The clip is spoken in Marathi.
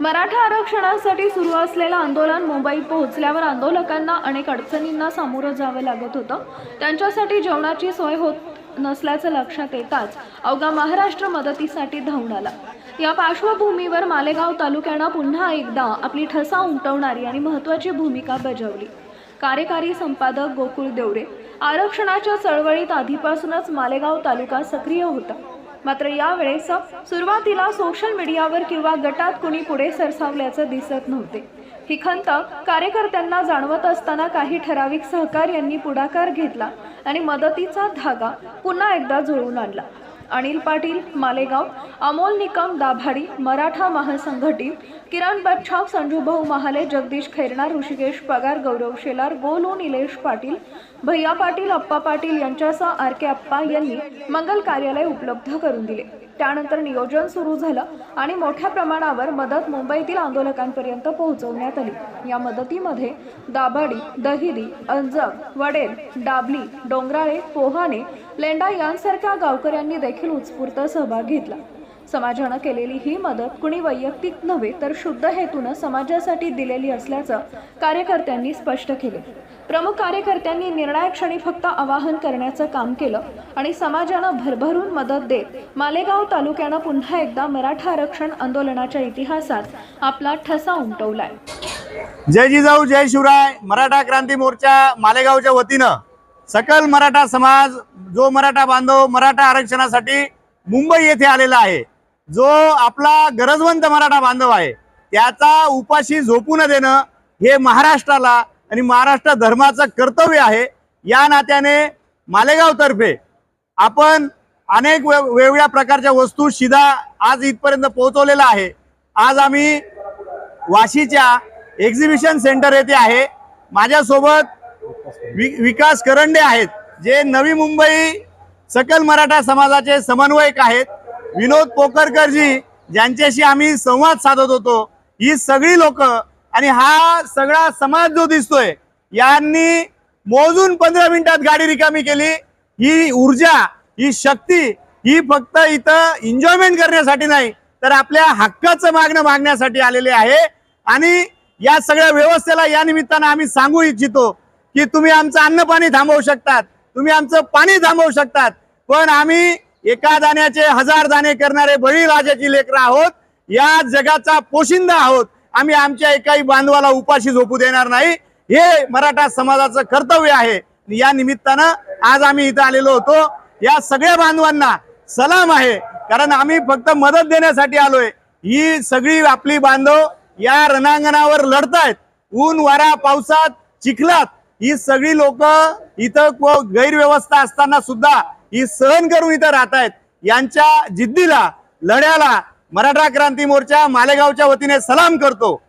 मराठा आरक्षणासाठी सुरू असलेलं आंदोलन मुंबईत पोहोचल्यावर आंदोलकांना अनेक अडचणींना सामोरं जावं लागत होतं. त्यांच्यासाठी जेवणाची सोय होत नसल्याचं लक्षात येताच अवघा महाराष्ट्र मदतीसाठी धावून आला. या पार्श्वभूमीवर मालेगाव तालुक्यानं पुन्हा एकदा आपली ठसा उमटवणारी आणि महत्त्वाची भूमिका बजावली. कार्यकारी संपादक गोकुळ देवरे. आरक्षणाच्या चळवळीत आधीपासूनच मालेगाव तालुका सक्रिय होता. मात्र यावेळेस सुरुवातीला सोशल मीडियावर किंवा गटात कुणी पुढे सरसावल्याचं दिसत नव्हते. ही खंत कार्यकर्त्यांना जाणवत असताना काही ठराविक सहकार्यांनी पुढाकार घेतला आणि मदतीचा धागा पुन्हा एकदा जुळवून आणला. अनिल पाटील मालेगाव अमोल निकम दाभाडी मराठा महासंघटित किरण बच्छाव संजूभाऊ महाले जगदीश खैरणार ऋषिकेश पगार गौरव शेलार गोलू निलेश पाटील भैया पाटील अप्पा पाटील यांच्यासह आर के अप्पा यांनी मंगल कार्यालय उपलब्ध करून दिले. त्यानंतर नियोजन सुरू झालं आणि मोठ्या प्रमाणावर मदत मुंबईतील आंदोलकांपर्यंत पोहोचवण्यात आली. या मदतीमध्ये दाभाडी दहिरी अंजब वडेल डाबली डोंगराळे पोहाणे लेंडा यांसारख्या गावकऱ्यांनी देखील उत्स्फूर्त सहभाग घेतला. समाजानं केलेली ही मदत कुणी वैयक्तिक नव्हे तर शुद्ध हेतूनं समाजासाठी दिलेली असल्याचं कार्यकर्त्यांनी स्पष्ट केले. प्रमुख कार्यकर्त्यांनी निर्णायक क्षणी फक्त आवाहन करण्याचं काम केलं आणि समाजानं भरभरून मदत देत मालेगाव तालुक्यानं पुन्हा एकदा मराठा आरक्षण आंदोलनाच्या इतिहासात आपला ठसा उमटवलाय. जय जिजाऊ जय शिवराय. मराठा क्रांती मोर्चा मालेगावच्या वतीनं. सकल मराठा समाज जो मराठा बांधव मराठा आरक्षणासाठी मुंबई येथे आलेला आहे जो आपला गरजवंत मराठा बांधव आहे त्याचा उपाशी झोपू न देणं हे महाराष्ट्राला आणि महाराष्ट्र धर्माचं कर्तव्य आहे. या नात्याने मालेगाव तर्फे आपण अनेक वे- वेगवेगळ्या प्रकारच्या वस्तू शिधा आज इथपर्यंत पोहोचवलेला आहे. आज आम्ही वाशीच्या एक्झिबिशन सेंटर येथे आहे. माझ्यासोबत वि विकास करंडे आहेत जे नवी मुंबई सकल मराठा समाजाचे समन्वयक आहेत. विनोद पोकरकरजी ज्यांच्याशी आम्ही संवाद साधत होतो ही सगळी लोक आणि हा सगळा समाज जो दिसतोय यांनी मोजून पंधरा मिनिटात गाडी रिकामी केली. ही ऊर्जा ही शक्ती ही फक्त इथं एन्जॉयमेंट करण्यासाठी नाही तर आपल्या हक्काचं मागणं मागण्यासाठी आलेले आहे. आणि या सगळ्या व्यवस्थेला या निमित्तानं आम्ही सांगू इच्छितो की तुम्ही आमचं अन्न पाणी थांबवू शकतात. तुम्ही आमचं पाणी थांबवू शकतात. पण आम्ही एका दाण्याचे हजार दाणे करणारे बळीराजाची लेकरं आहोत. या जगाचा पोशिंदा आहोत. आम्ही आमच्या एकाही बांधवाला उपाशी झोपू देणार नाही. हे मराठा समाजाचं कर्तव्य आहे. या निमित्तानं आज आम्ही इथं आलेलो होतो. या सगळ्या बांधवांना सलाम आहे. कारण आम्ही फक्त मदत देण्यासाठी आलोय. ही सगळी आपली बांधव या रणांगणावर लढतायत. ऊन वारा पावसात चिखलात. ही सगळी लोक इथं व गैरव्यवस्था असताना सुद्धा ही सहन करून इथं राहत आहेत यांच्या जिद्दीला लढ्याला मराठा क्रांती मोर्चा मालेगावच्या वतीने सलाम करतो